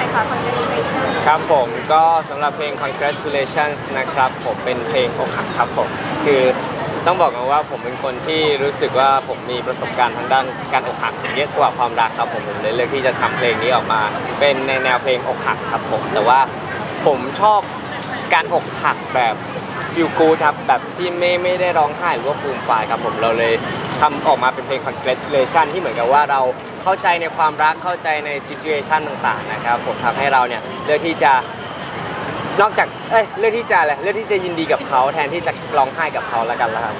น่อยค่ะ congratulations ครับผมก็สำหรับเพลง congratulations นะครับผมเป็นเพลงอกหักครับผมคือต้องบอกกันว่าผมเป็นคนที่รู้สึกว่าผมมีประสบการณ์ทางด้านการอกหักเยอะกว่าความรักครับผมผมเลยเลือกที่จะทำเพลงนี้ออกมา เป็นในแนวเพลงอกหักครับผม แต่ว่าผมชอบการอกหักแบบฟิลกูดครับแบบที่ไม่ไม่ได้ร้องไห้หรือว่าฟูมฟายครับผมเราเลย ทำออกมาเป็นเพลง congratulation ที่เหมือนกับว่าเราเข้าใจในความรักเข้าใจใน situation ต่างๆนะครับผมทำให้เราเนี่ยเลือกที่จะนอกจากเอ้ยเลือกที่จะอะไรเลือกที่จะยินดีกับเขาแทนที่จะร้องไห้กับเขาแล้วกันแล้วครับ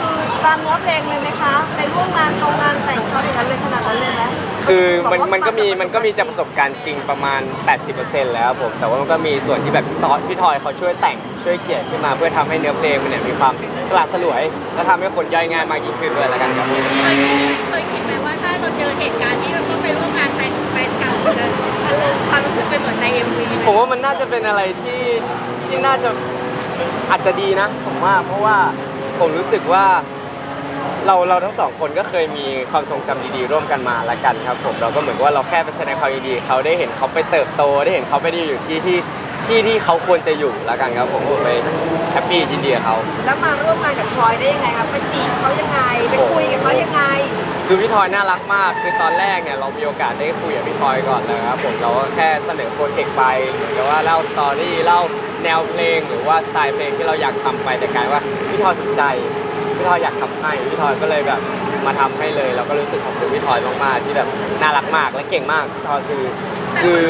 คือตามเนื้อเพลงเลยไหมคะไปร่วมงานตรงงานแต่งเขาอย่างนั้นเลยขนาดนั้นเลยไหมคือมันบว่ามันก็มีาามันก็มีจากประสบการณ์จริงประมาณ 80%แล้วครับผม แต่ว่ามันก็มีส่วนที่แบบพี่ทอยพี่ทอยเขาช่วยแต่งช่วยเขียนขึ้นมาเพื่อทำให้เนื้อเพลงมันเนี่ยมีความ สลัดสลวย และทำให้คนย่อยง่ายมากยิ่งขึ้นด้วยแล้วกันครับเคยคิดไหมว่าถ้าเราเจอเหตุการณ์ที่เราต้องไปร่วมงานแฟนแฟนเก่าจะอารมณ์ความรู้สึกเป็นเหมือนใน MV ไหมผมว่ามันน่าจะเป็นอะไรที่ที่น่าจะอาจจะดีนะ ผมว่าเพราะว่าผมรู้สึกว่าเราเราทั้งสองคนก็เคยมีความทรงจำดีๆ ร่วมกันมาละกันครับ ผมเราก็เหมือนกับว่าเราแค่ไปแสดงความยินดีเขาได้เห็นเขาไปเติบโตได้เห็นเขาไปได้อยู่ที่ที่ที่ที่เขาควรจะอยู่ละกันครับผมผมไป แฮปปี้ยินดีกับเขา แล้วมาร่วมงานกับทอยได้ยังไงคะไปจีบเขายังไงไปคุยกับเขายังไง คือพี่ทอยน่ารักมาก คือตอนแรกเนี่ยเรามีโอกาสได้คุยกับพี่ทอยก่อนนะครับผมเราก็แค่เสนอโปรเจกต์ไปเหมือนกับว่าเล่าสตอรี่เล่าแนวเพลงหรือว่าสไตล์เพลงที่เราอยากทำไปแต่กลายว่าพี่ทอยสนใจพี่ทอยอยากทำให้พี่ทอยก็เลยแบบมาทำให้เลย เราก็รู้สึกขอบคุณพี่ทอยมากๆที่แบบน่ารักมากและเก่งมากพี่ทอยคือคือ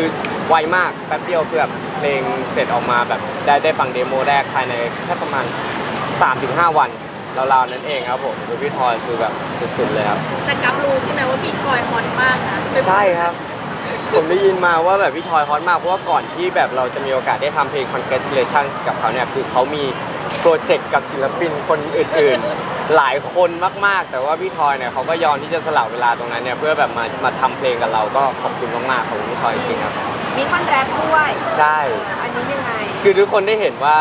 ไวมากแป๊บเดียวคือแบบเพ ลงเสร็จออกมาแบบได้ได้ฟังเดโมแรกภายในแค่ประมาณ 3-5 วันราวๆนั้นเองครับผมคือพี่ทอยคือแบบสุดๆเลยครับ แต่กับรู้ใช่ไหมว่าพี่ทอยฮอตมากนะใช่ครับ ผมได้ยินมาว่าแบบพี่ทอยฮอตมากเพราะว่าก่อนที่แบบเราจะมีโอกาสได้ทำเพลง congratulations กับเขาเนี่ยคือเขามีโปรเจกต์กับศิลปินคนอื่นๆ หลายคนมากๆ แต่ว่าพี่ทอยเนี่ยเขาก็ยอมที่จะสละเวลาตรงนั้นเนี่ยเพื่อแบบมามาทำเพลงกับเราก็ขอบคุณมากๆขอบคุณพี่ทอยจริงๆครับ มีท่อนแรปด้วยใช่ อันนี้ยังไง คือทุกคนได้เห็นว่า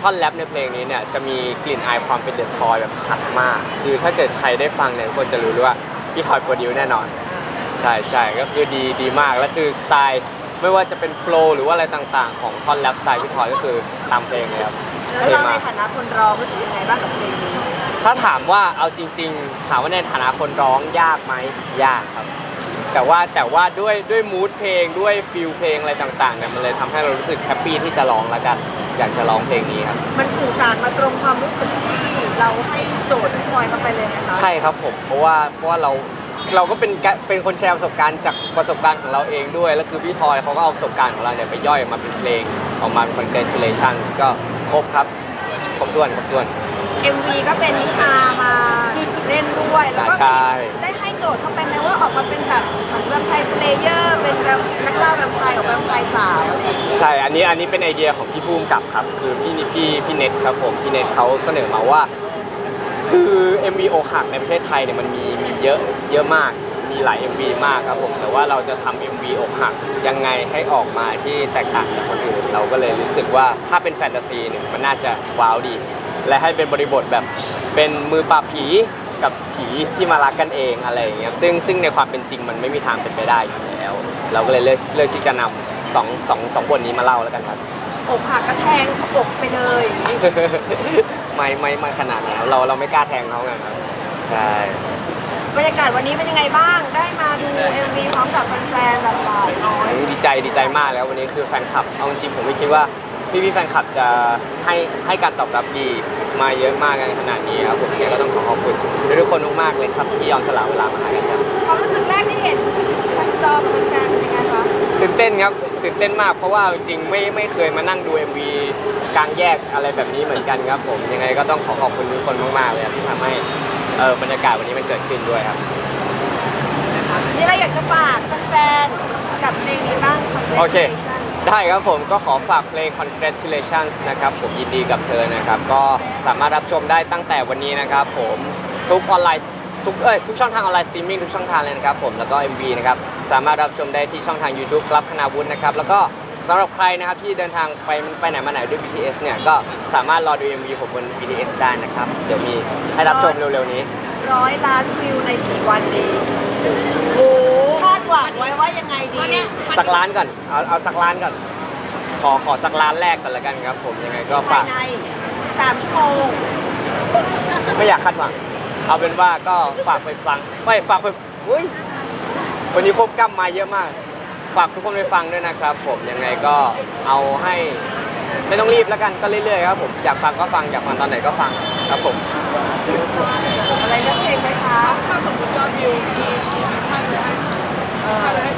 ท่อนแรปในเพลงนี้เนี่ยจะมีกลิ่นอายความเป็นเดอะทอยแบบชัดมาก คือถ้าเกิดใครได้ฟังเนี่ยทุกคนจะรู้เลยว่าพี่ทอยโปรดิวแน่นอน ใช่ใช่ก็คือดีดีมากแล้วคือสไตล์ไม่ว่าจะเป็นโฟล์หรือว่าอะไรต่างๆ ของท่อนแรปสไตล์พี่ทอยก็คือตามเพลงเลยครับแล้วเราในมากฐานะคนร้องรู้สึกยังไงบ้างกับเพลงนี้ ถ้าถามว่าเอาจริง ๆ ถามว่าในฐานะคนร้องยากไหมยากครับ แต่ว่าแต่ว่าด้วยด้วยมูดเพลงด้วยฟิลเพลงอะไรต่างๆเนี่ยมันเลยทำให้เรารู้สึกแฮปปี้ที่จะร้องแล้วกันอยากจะร้องเพลงนี้ครับ มันสื่อสารมาตรงความรู้สึกที่เราให้โจทย์พี่ทอยเข้าไปเลยไหมคะใช่ครับผม เพราะว่าเพราะว่าเราเราก็เป็นกะเป็นคนแชร์ประสบการณ์จากประสบการณ์ของเราเองด้วย แล้วคือพี่ทอยเขาก็เอาประสบการณ์ของเราเนี่ยไปย่อยออกมาเป็นเพลงออกมาเป็น congratulations ก็ครบครับครบถ้วนครบถ้วนเอ็มวีก็เป็นนิชามาเล่นด้วยแล้วก็ใช่ ได้ให้โจทย์เข้าไปไหมว่าออกมาเป็นแบบเหมือนแวมไพร์สเลเยอร์เป็นแบบนักล่าแวมไพร์กับแวมไพร์สาวอะไรอย่างเงี้ยใช่ อันนี้อันนี้เป็นไอเดียของพี่ภูมิกับครับ คือพี่นี่พี่พี่เน็ตครับผม พี่เน็ตเขาเสนอมาว่า คือ MV โอหักในประเทศไทยเนี่ยมันมีมีเยอะเยอะมาก มีหลาย MV มากครับผม แต่ว่าเราจะทำ MV อกหักยังไงให้ออกมาที่แตกต่างจากคนอื่น เราก็เลยรู้สึกว่าถ้าเป็นแฟนตาซีเนี่ยมันน่าจะว้าวดี และให้เป็นบริบทแบบเป็นมือปราบผี กับผีที่มารักกันเองอะไรอย่างเงี้ยซึ่งซึ่งในความเป็นจริงมันไม่มีทางเป็นไปได้อยู่แล้ว เราก็เลยเลือกเลือกที่จะนำสองสองสองบทนี้มาเล่าแล้วกันครับ อกหักก็แทงอกไปเลยไม่ไม่ไม่ขนาดนั้นเราเราไม่กล้าแทงเขาไงครับใช่ บรรยากาศวันนี้เป็นยังไงบ้าง ได้มาดู MV พร้อมกับแฟนๆแบบหลายร้อย ดีใจดีใจมากแล้ววันนี้คือแฟนคลับเอาจริงๆผมไม่คิดว่า พี่พี่ๆแฟนคลับจะให้ให้การตอบรับดีมาเยอะมากกันขนาดนี้ครับผมเนี่ยก็ต้องขอขอบคุณทุกคนมากๆเลยครับที่ยอมสละเวลามาหากันครับ ความรู้สึกแรกที่เห็นทางจอกับแฟนๆเป็นยังไงคะตื่นเต้นครับตื่นเต้นมากเพราะว่าจริงๆไม่ไม่เคยมานั่งดู MV กลางแยกอะไรแบบนี้เหมือนกันครับ ผมยังไงก็ต้องขอขอบคุณทุกคนมากๆเลยครับที่ทำให้เออบรรยากาศวันนี้มันเกิดขึ้นด้วยครับนี่เราอยากจะฝากแฟนๆกับเพลงนี้บ้างโอเค Congratulations ได้ครับผมก็ขอฝากเพลง congratulations นะครับ ผมยินดีกับเธอนะครับ ก็สามารถรับชมได้ตั้งแต่วันนี้นะครับผมทุกออนไลน์ทุกเอ้ยทุกช่องทางออนไลน์สตรีมมิ่งทุกช่องทางเลยนะครับผมแล้วก็ MV นะครับสามารถรับชมได้ที่ช่องทาง YouTube ครับคณาวุฒินะครับแล้วก็สำหรับใครนะครับที่เดินทางไปไปไหนมาไหนด้วย BTS เนี่ยก็สามารถรอดู MV ผมบน BTS ได้นะครับ เดี๋ยวมีให้รับชมเร็วๆนี้ ร้อยล้านวิวในกี่วันนี้ห หวังไว้ว่ายังไงดี ตอนเนี้ย สักล้านก่อน เอาเอาสักล้านก่อน ขอขอสักล้านแรกก่อนละกันครับ ผมยังไงก็ภาฝายก ในสามชั่วโมงไม่อยากคาดหวัง เอาเป็นว่าก็ฝากไปฟังไม่ฝากไปอุ้ยวันนี้ควบกล้ำมาเยอะมาก ฝากทุกคนไปฟังด้วยนะครับ ผมยังไงก็เอาให้ไม่ต้องรีบแล้วกันก็เรื่อยๆครับผมอยากฟังก็ฟังอยากฟังตอนไหนก็ฟังครับผม อะไรเรื่องเพลงไหมคะ ถ้าสมมติยอดวิวมีมีมิชชั่นไว้ให้มิชชั่นไว้ให้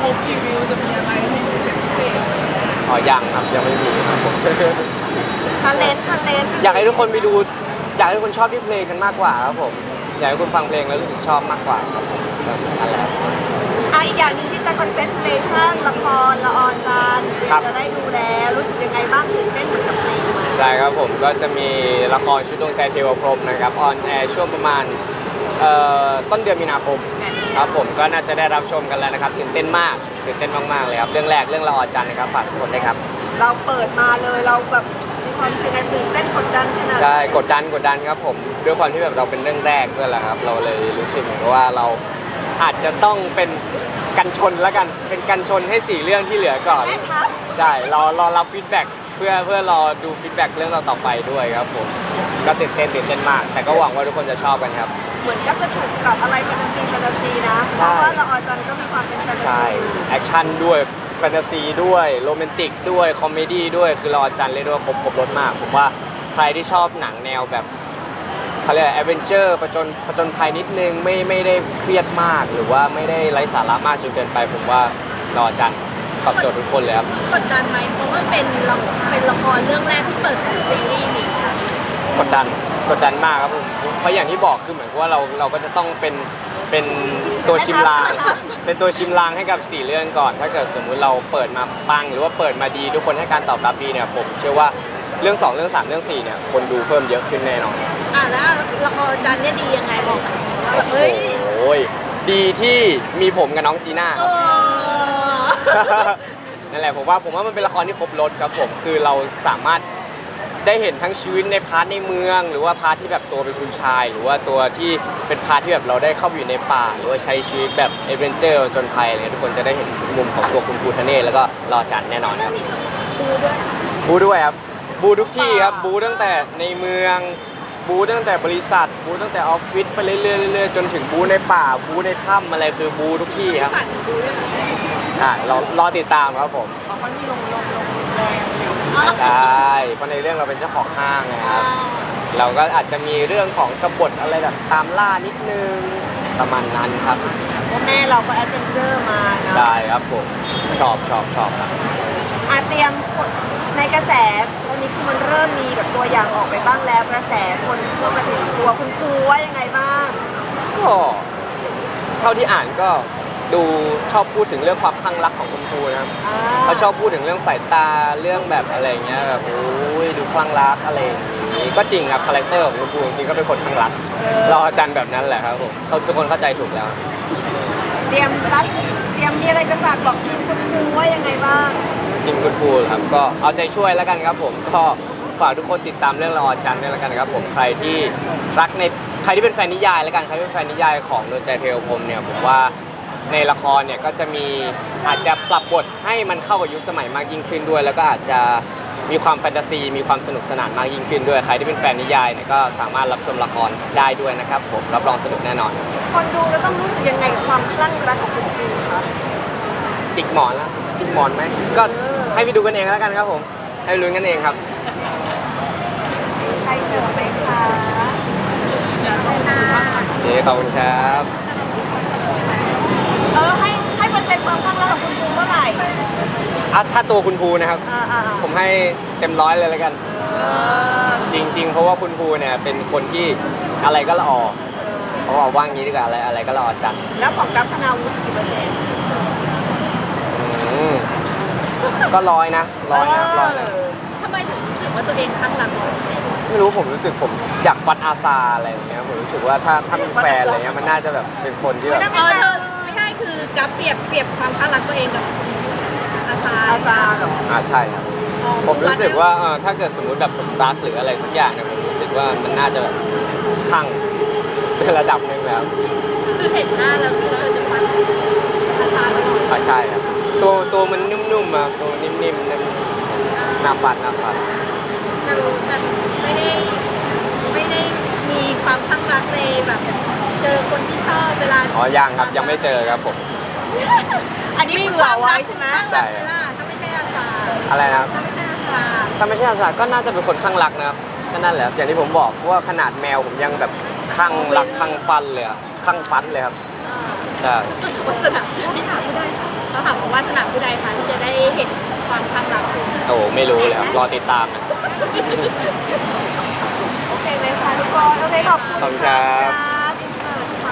ครบกี่วิวจะมีอะไรที่เป็นพิเศษอ๋อยังครับยังไม่มีครับผม ชาเลนจ์ชาเลนจ์อยากให้ทุกคนไปดู อยากให้ทุกคนชอบที่เพลงกันมากกว่าครับผม อยากให้คุณฟังเพลงแล้วรู้สึกชอบมากกว่าครับผมนั่นแหละครับ อะอีกอย่างหนึงที่จะ congratulation ละครละออนจานเดี๋ยวครับ จะได้ดูแลรู้สึกยังไงบ้างตื่นเต้นเหมือนกับเพลงไหมใช่ครับผมก็จะมีละครชุดดวงใจเทวพรหมนะครับออนแอร์ช่วงประมาณเอ่อต้นเดือนมีนาคมแบบนี้ ครับผมก็น่าจะได้รับชมกันแล้วนะครับตื่นเต้นมากตื่นเต้นมากๆเลยครับเรื่องแรกเรื่องละออจันทร์นะครับฝากทุกคนด้วยครับเราเปิดมาเลยเราแบบมีความรู้สึกยังไงตื่นเต้นกดดันขนาดไหนใช่กดดันกดดันครับผมด้วยความที่แบบเราเป็นเรื่องแรกด้วยแหละครับเราเลยรู้สึกเหมือนกับว่าเราอาจจะต้องเป็นกันชนแล้วกันเป็นกันชนให้สี่เรื่องที่เหลือก่อน แม่ทัพใช่รอรอรับฟีดแบ็กเพื่อเพื่อรอดูฟีดแบ็กเรื่องเราต่อไปด้วยครับผมก็ตื่นเต้นตื่นเต้นมาก แต่ก็หวังว่าทุกคนจะชอบกันครับเห มือนกับจะถูกกับอะไรแฟนตาซีแฟนตาซีนะ เพใช่ราะว่าละออนจันก็มีความเป็นแฟนตาใช่ซีแอคชั่นด้วยแฟนตาซีด้วยโรแมนติกด้วยคอมเมดี้ด้วยคือเราอาจารย์เลยกด้วยว่าครบครบรถมาก ผมว่าใครที่ชอบหนังแนวแบบเขาเรียกแอดเวนเจอร์ประจนประจนภัยนิดนึงไม่ไม่ได้เครียดมาก หรือว่าไม่ได้ไร้สาระมากจนเกินไป ผมว่าเราอาจารย์ตอบโจทย์ทุกคนเลยครับ กดดันไหมเพราะว่าเป็นละเป็นละครเรื่องแรกที่เปิดของซีรีส์นี้ค่ะ กดดัน กดดันมากครับผมเพราะอย่างที่บอกคือเหมือนกับว่าเราเราก็จะต้องเป็นเป็นตัวชิมลาง เป็นตัวชิมลางให้กับสี่เรื่องก่อน ถ้าเกิดสมมุติเราเปิดมาปังหรือว่าเปิดมาดีทุกคนให้การตอบรับดีเนี่ยผมเชื่อว่าเรื่อง2เรื่อง3เรื่อง4เนี่ยคนดูเพิ่มเยอะขึ้นแน่นอนอะแล้วละครจันเนี่ยดียังไงบอกหน่อยโอ้โหดีที่มีผมกับน้องจีน่าเออ นั่นแหละผมว่าผมว่ามันเป็นละครที่ครบรถครับผมคือเราสามารถ ได้เห็นทั้งชีวิตในพาร์ทในเมือง หรือว่าพาร์ทที่แบบตัวเป็นคุณชาย หรือว่าตัวที่เป็นพาร์ทที่แบบเราได้เข้าไปอยู่ในป่า หรือว่าใช้ชีวิตแบบเอเวนเจอร์จนภัยอะไรเงี้ยทุกคนจะได้เห็นมุมของตัวคุณภูทะเนศแล้วก็รอจันแน่นอนครับบูด้วยครับบูทุกที่ครับบูตั้งแต่ในเมืองบูตั้งแต่บริษัทบูตั้งแต่ออฟฟิศไปเรื่อยๆเรื่อยๆจนถึงบูในป่าบูในถ้ำอะไรคือบูทุกที่ครับฝันดูด้วยไหมอ่ารอรอติดตามครับผมอ๋อเขามีลงลงลงแรง อะไรอย่างเงี้ยใช่เพราะในเรื่องเราเป็นเจ้าของห้างนะครับ เราก็อาจจะมีเรื่องของกบฏอะไรแบบตามล่านิดนึงประมาณนั้นครับเพราะแม่เราก็แอดเวนเจอร์มาเนอะใช่ครับผมชอบชอบชอบครับอะเตรียมคนในกระแสตอนนี้คือมันเริ่มมีแบบตัวอย่างออกไปบ้างแล้ว กระแสคนเข้ามาถึงตัวคุณครูว่ายังไงบ้าง ก็เท่าที่อ่านก็ ดูชอบพูดถึงเรื่องความคลั่งรักของคุณครูนะครับอ่าเขาชอบพูดถึงเรื่องสายตาเรื่องแบบอะไรอย่างเงี้ยแบบโอ้ยดูคลั่งรักอะไรอย่างงี้ก็จริงครับคาแรคเตอร์ของคุณครูจริงๆก็เป็นคนคลั่งรักเออเราอาจารย์แบบนั้นแหละครับผมเขาทุกคนเข้าใจถูกแล้ว เตรียมรับเตรียมมีอะไรจะฝากบอกทีมคุณครูว่ายังไงบ้างทีมคุณครูครับก็เอาใจช่วยแล้วกันครับผมก็ฝากทุกคนติดตามเรื่องละออจันทร์ด้วยแล้วกันครับผมใครที่รักในใครที่เป็นแฟนนิยายแล้วกันใครที่เป็นแฟนนิยายของดวงใจเทวพรหมเนี่ยผมว่า ในละครเนี่ยก็จะมีอาจจะปรับบทให้มันเข้ากับยุคสมัยมากยิ่งขึ้นด้วย แล้วก็อาจจะมีความแฟนตาซี มีความสนุกสนานมากยิ่งขึ้นด้วยใครที่เป็นแฟนนิยายเนี่ยก็สามารถรับชมละครได้ด้วยนะครับผมรับรองสนุกแน่นอน คนดูจะต้องรู้สึกยังไงกับความคลั่งรักของคุณครูคะจิกหมอนแล้วจิกหมอนไหมก็ให้ไปดูกันเองแล้วกันครับผม ให้ไปลุ้นกันเองครับใครเสริมไหมคะโอเคขอบคุณครับเออให้ให้เปอร์เซ็นต์ความคลั่งรักของคุณครูเท่าไหร่อะถ้าตัวคุณภูนะครับอ่าอ่าอ่าผมให้เต็มร้อยเลยแล้วกัน เออจริง ๆ เพราะว่าคุณภูเนี่ยเป็นคนที่อะไรก็ละออเพราะว่าว่างงี้ดีกว่าอะไรอะไรก็ละออจัดแล้วของกัปพนาวุฒิกี่เปอร์เซ็นต์อืมก็ร้อยนะร้อยนะร้อยนะทำไมถึงรู้สึกว่าตัวเองข้างหลังไม่รู้ผมรู้สึกผมอยากฟัดอาซาอะไรอย่างเงี้ยผมรู้สึกว่าถ้าถ้ามีแฟนอะไรเงี้ยมันน่าจะแบบเป็นคนที่แบบเออเธอไม่ใช่ คือกับเปรียบเปรียบความข้างหลังตัวเองกับอาซาอาซาเหรออ่าใช่ครับผมรู้สึกว่าเออถ้าเกิดสมมุติแบบผมรักหรืออะไรสักอย่างเนี่ยผมรู้สึกว่ามันน่าจะแบบคลั่งในระดับหนึ่งแล้วคือเห็นหน้าแล้วคือเธอจะฟันอาซาตลอดอ่าใช่ครับตัวตัวมันนุ่มๆอะตัวนิ่มๆนั่นน่าฟันน่าฟันแต่แต่ไม่ได้ไม่ได้มีความข้างรักในแบบ เจอคนที่ชอบเวลาอ๋อยังครับยังไม่เจอครับผม อันนี้เผื่อไว้ใช่ไหมข้างรักเวลาถ้าไม่ใช่อาซาอะไรนะครับ ถ้าไม่ใช่อาซาถ้าไม่ใช่อาสาก็น่าจะเป็นคนข้างรักนะครับก็นั่นแหละครับอย่างที่ผมบอกเพราะว่าขนาดแมวผมยังแบบข้างรักข้างฟันเลยอะข้างฟันเลยครับใช่วาสนาที่ถามผู้ใดค่ะเขาถามว่าวาสนาผู้ใดคะที่จะได้เห็นความข้างรักคุณโอ้ไม่รู้เลยครับรอติดตามนะ โอเคไหมคะทุกคนโอเคขอบคุณขอบคุณครับอินเสิร์ตค่ะ